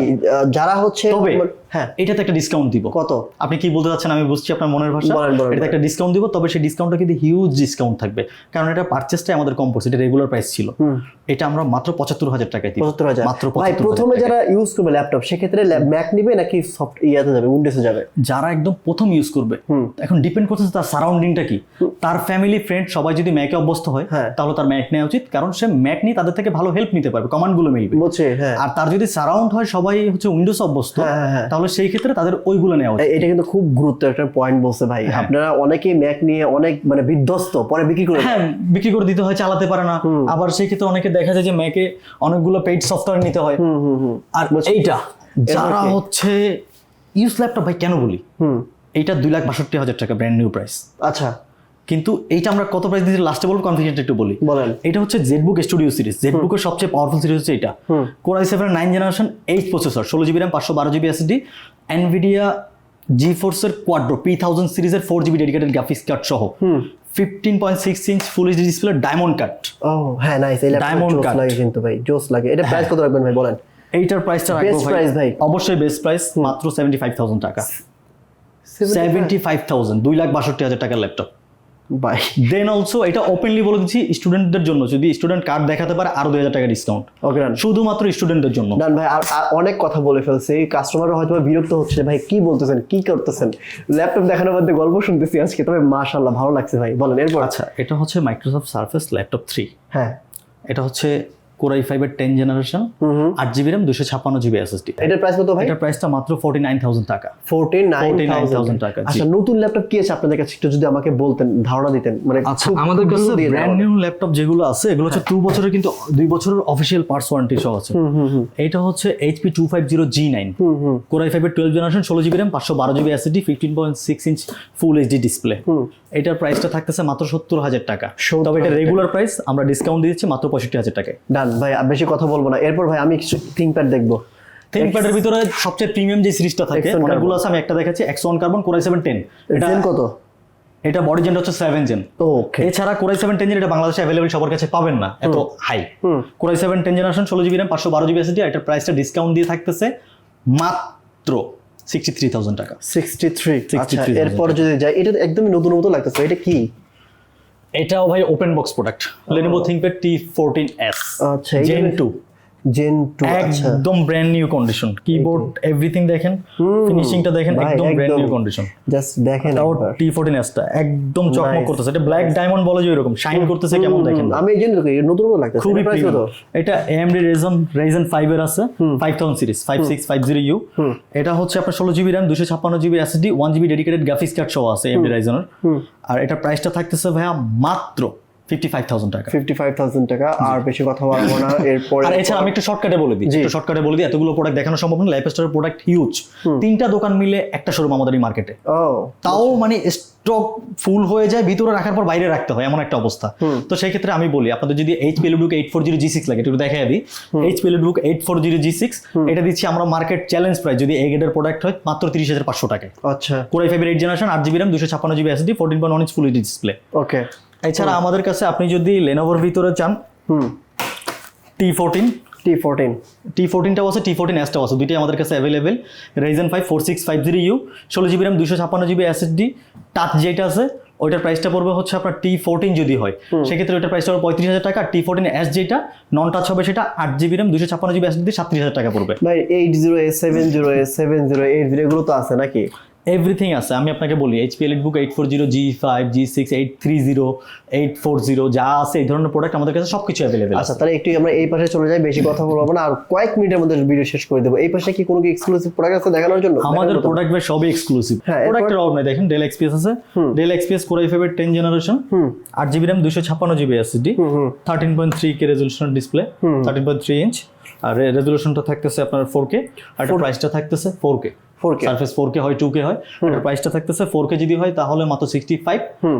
যারা হচ্ছে তবে হ্যাঁ। এটাতে একটা ডিসকাউন্ট দিব। কত? আপনি কি বলতে চাচ্ছেন? আমি বুঝছি আপনার মনের ভাষা। বলেন, বলেন, এটা একটা ডিসকাউন্ট দিব তবে সেই ডিসকাউন্টটা কিন্তু হিউজ ডিসকাউন্ট থাকবে। কারণ এটা পারচেসটাই আমাদের কম পড়ছে এটা রেগুলার প্রাইস ছিল। এটা আমরা মাত্র পঁচাত্তর হাজার টাকায় দিব। পঁচাত্তর হাজার। মাত্র ভাই প্রথমে যারা ইউজ করবে ল্যাপটপ সেক্ষেত্রে ম্যাক নিবে নাকি সফট ইয়াতে যাবে উইন্ডোজে যাবে? যারা একদম প্রথম ইউজ করবে এখন ডিপেন্ড করতেছে তার সারাউন্ডিংটা কি? তার ফ্যামিলি ফ্রেন্ড সবাই যদি ম্যাকে অভ্যস্ত হয় হ্যাঁ। তাহলে তার ম্যাক নেওয়া উচিত। কারণ সে ম্যাক নিয়ে তাদের থেকে ভালো হেল্প নিতে পারবে কমান্ডগুলো মিলবে। হ্যাঁ। আর তার যদি সারাউন্ড হয় সবাই হচ্ছে উইন্ডোজ অভ্যস্ত হ্যাঁ। তাহলে সেই ক্ষেত্রে তাদের ওইগুলো নেওয়া উচিত। এটা কিন্তু খুব গুরুত্ব একটা পয়েন্ট বলছে ভাই। আপনারা অনেকেই ম্যাক নিয়ে অনেক মানে বিধ্বস্ত পরে বিক্রি করে হ্যাঁ বিক্রি করে দিতে হয় চালাতে পারে না। আবার সেই ক্ষেত্রে অনেকে দেখা যায় যে ম্যাকে অনেকগুলো পেইড সফটওয়্যার নিতে হয়। আর এইটা যারা? হচ্ছে ইউজ ল্যাপটপ ভাই কেন বলি? হুম। এইটা দুই লাখ বাষট্টি হাজার টাকা ব্র্যান্ড নিউ প্রাইস আচ্ছা। কিন্তু এইটা আমরা কত প্রাইস দিয়েছি লাস্টে বলব কনফিডেন্ট একটু বলি। বলেন। এটা হচ্ছে জেটবুক স্টুডিও সিরিজ জেটবুকের সবচেয়ে পাওয়ারফুল সিরিজ হচ্ছে এটা। Core i seven nine generation eight processor ষোলো জিবি র্যাম পাঁচশো বারো জিবি এসডি এনভিডিয়া জি ফোর্সের কোয়াড্রো পি থাউজেন্ড সিরিজের four GB dedicated graphics card সহ। Fifteen point six inch full HD display diamond cut ও হ্যাঁ nice এই Diamond জোস লাগে কিন্তু ভাই জোস লাগে। এটা প্রাইস কত রাখবেন ভাই বলেন? এইটার প্রাইসটা Best প্রাইস ভাই। অবশ্যই বেস্ট প্রাইস মাত্র সেভেন্টি ফাইভ থাউজেন্ড টাকা। সেভেন্টি ফাইভ থাউজেন্ড দুই লাখ বাষট্টি হাজার টাকার ল্যাপটপ ভাই দেন অলসো এটা ওপেনলি বলে দিচ্ছি স্টুডেন্টদের জন্য। যদি স্টুডেন্ট কার্ড দেখাতে পারে আরও দুই হাজার টাকা ডিসকাউন্ট ওকে ডান শুধুমাত্র স্টুডেন্টদের জন্য। ডান ভাই আর আর অনেক কথা বলে ফেলছে। এই কাস্টমাররা হয়তো বিরক্ত হচ্ছে। ভাই কি বলতেছেন? কি করতেছেন? ল্যাপটপ দেখানোর মধ্যে গল্প শুনতেছি আজকে। তবে মাশাল্লাহ ভালো লাগছে ভাই। বলেন এরপর? আচ্ছা এটা হচ্ছে মাইক্রোসফট সার্ফেস ল্যাপটপ থ্রি হ্যাঁ। এটা হচ্ছে কোরাই ফাইভের টেন জেনারেশন আট জিবি র্যাম দুশো ছাপ্পান্ন জিবি এসএসডি এটার প্রাইস কত ভাই? এটার প্রাইসটা মাত্র ফোর্টি নাইন থাউজেন্ড টাকা 49000 টাকা, আচ্ছা নতুন ল্যাপটপ কি আছে আপনাদের কাছে? একটু যদি আমাকে বলতেন ধারণা দিতেন মানে আচ্ছা আমাদের কাছে ব্র্যান্ড নিউ ল্যাপটপ যেগুলো আছে এগুলো হচ্ছে টু বছরের কিন্তু দুই বছরের অফিসিয়াল পার্টস ওয়ারেন্টি সহ আছে। এইটা হচ্ছে HP two five zero G nine core i ফাইভের টুয়েলভ জেনারেশন ষোলো জিবি র্যাম পাঁচশো বারো GB SSD fifteen point six inch full HD display এটার প্রাইসটা থাকতেছে মাত্র সত্তর হাজার টাকা। তবে এটা রেগুলার প্রাইস আমরা ডিসকাউন্ট দিচ্ছি মাত্র পঁয়ষট্টি হাজার টাকায়। ডান ভাই বেশি কথা বলব না। এরপর ভাই আমি কিছু দেখব। ভিতরে সবচেয়ে প্রিমিয়াম যে সিরিজটা থাকে অনেকগুলো আছে আমি একটা দেখাচ্ছি X one carbon core i seven ten এটা কত? এটা বডি জেন হচ্ছে সেভেন জেন ওকে এছাড়া কোরাই সেভেন টেন এটা বাংলাদেশে অ্যাভেলেবল সবার কাছে পাবেন না এত high core i seven ten generation ষোলো জিবি র্যাম পাঁচশো বারো জিবি এসডি এটার প্রাইসটা ডিসকাউন্ট দিয়ে থাকতেছে মাত্র সিক্সটি থ্রি থাউজেন্ড টাকা। সিক্সটি থ্রি 63,000 আচ্ছা এরপর যদি যাই এটা একদমই নতুন মতো লাগতেছে এটা কি? এটাও ভাই open box product Lenovo ThinkPad T fourteen S আচ্ছা, জেন টু জেন টু আচ্ছা। একদম brand new condition keyboard everything দেখেন ফিনিশিংটা দেখেন একদম ব্র্যান্ড নিউ কন্ডিশন জাস্ট দেখেন তাও একবার। টি ফোরটিন এসটা একদম চকমক. করতেছে। এটা ব্ল্যাক ডায়মন্ড বলে যে এরকম শাইন করতেছে কেমন দেখেন। আমি এই জন্য নতুন মতো লাগতেছে। খুবই এটা price এটা এমডি রেজন রেজন ফাইভ এর আছে five thousand series five six five zero U এটা হচ্ছে আপনার ষোলো জিবি র্যাম দুশো ছাপ্পান্ন GB SSD one GB dedicated graphics card সহ আছে এমডি রাইজনের আর এটা প্রাইসটা থাকতেছে ভাইয়া মাত্র টাকা। 55,000 টাকা আর বেশি কথা বলব না [laughs] আর এছাড়া আমি একটু শর্টকাটে বলে দিই জি। একটু শর্টকাটে বলে দিই এতগুলো প্রোডাক্ট দেখানো সম্ভব না লাইফ স্টাইলের প্রোডাক্ট হিউজ তিনটা দোকান মিলে একটা শোরুম আমাদের এই মার্কেটে তাও মানে স্টক ফুল হয়ে যায় ভিতরে রাখার পর বাইরে রাখতে হয় এমন একটা অবস্থা। তো সেই ক্ষেত্রে আমি বলি আপনাদের যদি H P book eight four zero G six লাগে একটু দেখা দিই। H P book eight four zero G six এটা দিচ্ছি আমরা মার্কেট চ্যালেঞ্জ প্রাইস যদি এ গ্রেডের প্রোডাক্ট হয় মাত্র তিরিশ হাজার পাঁচশো টাকা আচ্ছা। কোরাই ফাইভের এইট জেনারেশন আট জিবি র্যাম দুশো ছাপ্পান্ন GB SD fourteen point one inch full display okay এছাড়া আমাদের কাছে আপনি যদি লেনোভোর ভিতরে চান হুম। টি ফোরটিন টি ফোরটিন টি ফোরটিনটাও আছে টি ফোরটিন এসটাও আছে দুইটাই আমাদের কাছে available Ryzen five four six five zero U ষোলো জিবি র্যাম দুশো ছাপ্পান্ন জিবি এসএসডি টাচ যেটা আছে ওইটার প্রাইসটা পড়বে হচ্ছে আপনার টি ফোরটিন যদি হয়। সেক্ষেত্রে ওইটার প্রাইসটা পঁয়ত্রিশ হাজার টাকা টি ফোরটিন এস যেটা নন টাচ হবে সেটা আট জিবি র্যাম দুশো ছাপ্পান্ন জিবি এসএসডি সাতত্রিশ হাজার টাকা পড়বে। ভাই eight zero A seven zero A seven zero eight zero এগুলো তো আছে নাকি? এভরিথিং আছে। আমি আপনাকে বলি HP EliteBook eight four zero G five G six eight three zero eight four zero যা আছে এই ধরনের প্রোডাক্ট আমাদের কাছে সবকিছু অ্যাভেলেবেল আচ্ছা তাহলে একটু আমরা এই পাশে চলে যাই বেশি কথা বলব না আর কয়েক মিনিটের মধ্যে ভিডিও শেষ করে দেবো। এই পাশে কি কোনো এক্সক্লুসিভ প্রোডাক্ট আছে দেখানোর জন্য? আমাদের? প্রোডাক্ট ভাই সবই এক্সক্লুসিভ প্রোডাক্টের অভাব নাই দেখেন ডেল এক্সপিএস আছে। ডেল এক্সপিএস কোরাই ফাইভের টেন জেনারেশন আট জিবি র্যাম দুশো ছাপ্পান্ন GB SSD thirteen point three K resolution display thirteen point three inch আর রেজলিউশনটা থাকতেছে আপনার ফোর কে আর প্রাইসটা থাকতেছে four K 4K Surface four K হয় টু কে হয়। এটার প্রাইসটা থাকতেছে ফোর কে যদি হয় তাহলে মাত্র সিক্সটি ফাইভ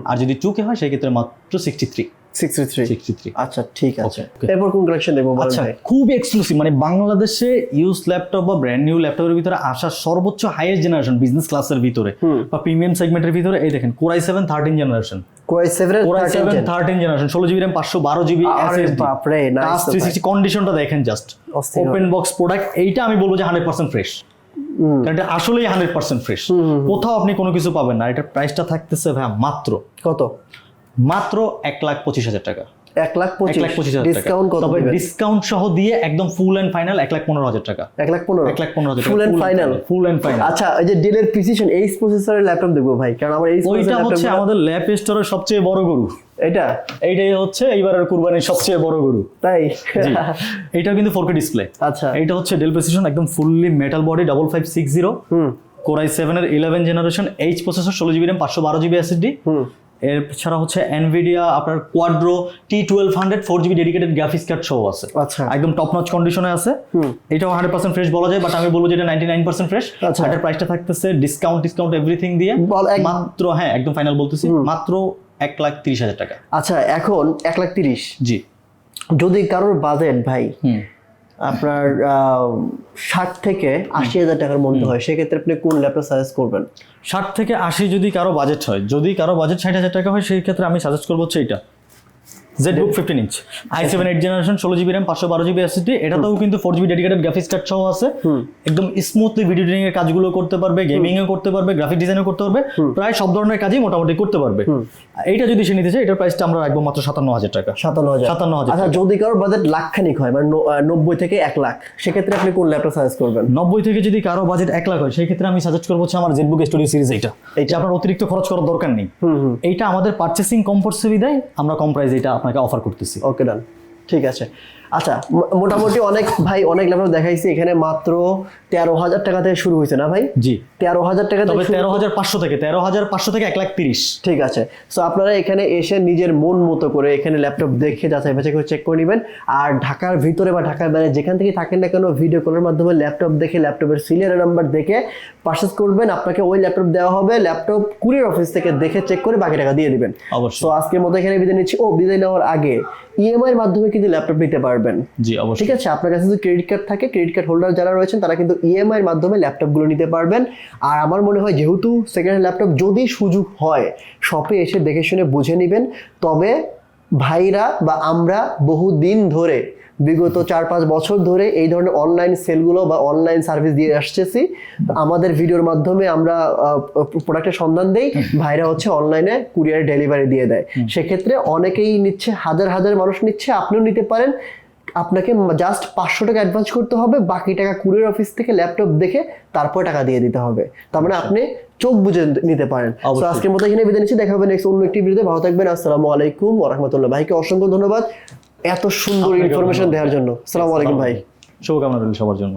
আর যদি টু কে হয় সেই ক্ষেত্রে মাত্র sixty three sixty three sixty three আচ্ছা ঠিক আছে। Okay, okay. এরপর কোন কালেকশন দেখব আচ্ছা খুব এক্সক্লুসিভ মানে বাংলাদেশে ইউজ ল্যাপটপ বা ব্র্যান্ড নিউ ল্যাপটপের ভিতরে আসা সর্বোচ্চ হাইয়েস্ট জেনারেশন বিজনেস ক্লাসের ভিতরে বা প্রিমিয়াম সেগমেন্টের ভিতরে এই দেখেন কোরাই সেভেন থার্টিন জেনারেশন কন্ডিশনটা দেখেন জাস্ট ওপেন বক্স প্রোডাক্ট এইটা আমি বলব যে হান্ড্রেড পার্সেন্ট ফ্রেশ এটা আসলেই হান্ড্রেড পার্সেন্ট ফ্রেশ কোথাও আপনি কোনো কিছু পাবেন না। এটার প্রাইসটা থাকতেছে ভাই মাত্র। কত? মাত্র এক লাখ পঁচিশ হাজার টাকা। এক লাখ পঁচিশ। লাখ পঁচিশ হাজার ডিসকাউন্ট কত তবে ডিসকাউন্ট সহ দিয়ে একদম ফুল অ্যান্ড ফাইনাল এক লাখ পনেরো হাজার টাকা। এক লাখ পনেরো। এক লাখ পনেরো হাজার full and final full and final আচ্ছা এই যে ডেলের প্রিসিশন এইচ প্রসেসরের ল্যাপটপ দেখব ভাই। কারণ আমার এইচ ওইটা হচ্ছে আমাদের ল্যাপ স্টোরের সবচেয়ে বড় গরু। এটা এইটাই হচ্ছে এইবারের কুরবানির সবচেয়ে বড় গরু। তাই? এটা কিন্তু ফোর ডিসপ্লে আচ্ছা। এটা হচ্ছে ডেল প্রেসিশন একদম fully metal body double five six zero hmm. Core i seven এর ইলেভেন জেনারেশন এইচ প্রসেসর ষোলো জিবি র্যাম পাঁচশো বারো জিবি এসএসডি হুম। এর ছাড়া হচ্ছে এনভিডিয়া আপনার Quadro T twelve hundred four GB dedicated graphics card সহ আছে। আচ্ছা। একদম টপ নচ কন্ডিশনে আছে। হুম। এটাও হান্ড্রেড পার্সেন্ট ফ্রেশ বলা যায় বাট আমি বলব যে এটা নাইনটি নাইন পার্সেন্ট ফ্রেশ আচ্ছা। এটার প্রাইসটা থাকতেছে ডিসকাউন্ট ডিসকাউন্ট এভরিথিং দিয়ে। মাত্র হ্যাঁ একদম ফাইনাল বলতেছি। মাত্র এক লাখ তিরিশ হাজার টাকা। আচ্ছা এখন এক লাখ তিরিশ। জি। যদি কারোর বাজেট ভাই আপনার ষাট থেকে আশি হাজার টাকার মধ্যে হয় সেক্ষেত্রে আপনি কোন ল্যাপটপ সাজেস্ট করবেন? ষাট থেকে আশি যদি কারও বাজেট হয় যদি কারও বাজেট ষাট হাজার টাকা হয় সেই ক্ষেত্রে আমি সাজেস্ট করব হচ্ছে এইটা। ZBook fifteen inch i seven eight generation ষোলো জিবি র্যাম পাঁচশো বারো জিবি এসএসডি এটাতেও কিন্তু four GB dedicated graphics card সহ আছে। একদম স্মুথলি ভিডিও এডিটিং এর কাজগুলো করতে পারবে গেমিং এও করতে পারবে গ্রাফিক ডিজাইনও করতে পারবে প্রায় সব ধরনের কাজই মোটামুটি করতে পারবে। এইটা যদি সে নিতে চায় এটার প্রাইসটা আমরা রাখব মাত্র সাতান্ন হাজার টাকা। সাতান্ন হাজার। সাতান্ন হাজার আচ্ছা যদি কারোর বাজেট লাখখানিক হয় মানে নব্বই থেকে এক লাখ সেক্ষেত্রে আপনি কোন ল্যাপটপ সাজেস্ট করবেন? নব্বই থেকে যদি কারও বাজেট এক লাখ হয় সেই ক্ষেত্রে আমি সাজেস্ট করব হচ্ছে আমার জেটবুক স্টুডিও সিরিজ এইটা। এইটা। আপনার অতিরিক্ত খরচ করার দরকার নেই। এইটা আমাদের পার্চেসিং কমফোর্ট সুবিধায় আমরা কম প্রাইস এটা আপনাকে অফার করতেছি। ওকে ডান ঠিক আছে। আচ্ছা মোটামুটি অনেক ভাই অনেক ল্যাপটপ দেখাইছি। এখানে মাত্র তেরো হাজার টাকা থেকে শুরু হয়েছে না ভাই? জি। তেরো হাজার টাকা তবে তেরো হাজার পাঁচশো থেকে তেরো হাজার পাঁচশো থেকে এক লাখ তিরিশ। ঠিক আছে। সো আপনারা এখানে এসে নিজের মন মতো করে এখানে ল্যাপটপ দেখে যাচাই বাছাই করে চেক করে নেবেন। আর ঢাকার ভিতরে বা ঢাকার বাইরে যেখান থেকে থাকেন না কেন ভিডিও কলের মাধ্যমে ল্যাপটপ দেখে ল্যাপটপের সিলিয়ার নাম্বার দেখে পারচেস করবেন। আপনাকে ওই ল্যাপটপ দেওয়া হবে। ল্যাপটপ কুরিয়ার অফিস থেকে দেখে চেক করে বাকি টাকা দিয়ে দিবেন। অবশ্যই। আজকের মতো এখানে বিদায় নিচ্ছি। ও বিদায় নেওয়ার আগে ইএমআই এর মাধ্যমে কিন্তু ল্যাপটপ নিতে পারবেন। জি অবশ্যই। ঠিক আছে? আপনার কাছে যদি ক্রেডিট কার্ড থাকে ক্রেডিট কার্ড হোল্ডার যারা রয়েছেন তারা কিন্তু ইএমআই এর মাধ্যমে ল্যাপটপগুলো নিতে পারবেন। আর আমার মনে হয় যেহেতু সেকেন্ড হ্যান্ড ল্যাপটপ যদি সুযোগ হয় শপে এসে দেখে শুনে বুঝে নেবেন। তবে ভাইরা বা আমরা বহু দিন ধরে বিগত চার পাঁচ বছর ধরে এই ধরনের অনলাইন সেলগুলো বা অনলাইন সার্ভিস দিয়ে আসতেছি। আমাদের ভিডিওর মাধ্যমে আমরা প্রোডাক্টের সন্ধান দেই। ভাইরা হচ্ছে অনলাইনে কুরিয়ার ডেলিভারি দিয়ে দেয়। সেক্ষেত্রে অনেকেই নিচ্ছে হাজার হাজার মানুষ নিচ্ছে আপনিও নিতে পারেন। আপনাকে জাস্ট পাঁচশো টাকা অ্যাডভান্স করতে হবে বাকি টাকা কুরিয়ার অফিস থেকে ল্যাপটপ দেখে তারপর টাকা দিয়ে দিতে হবে। তার মানে আপনি চোখ বুঝে নিতে পারেন। আজকের মতো এখানে বিদায় নিচ্ছি। দেখা হবে নেক্সট অন্য একটি ভিডিওতে ভালো থাকবেন। আসসালামু আলাইকুম রহমতুল্লাহ ভাইকে অসংখ্য ধন্যবাদ। এত সুন্দর ইনফরমেশন দেওয়ার জন্য। আসসালামু আলাইকুম ভাই। শুভকামনা রইল সবার জন্য।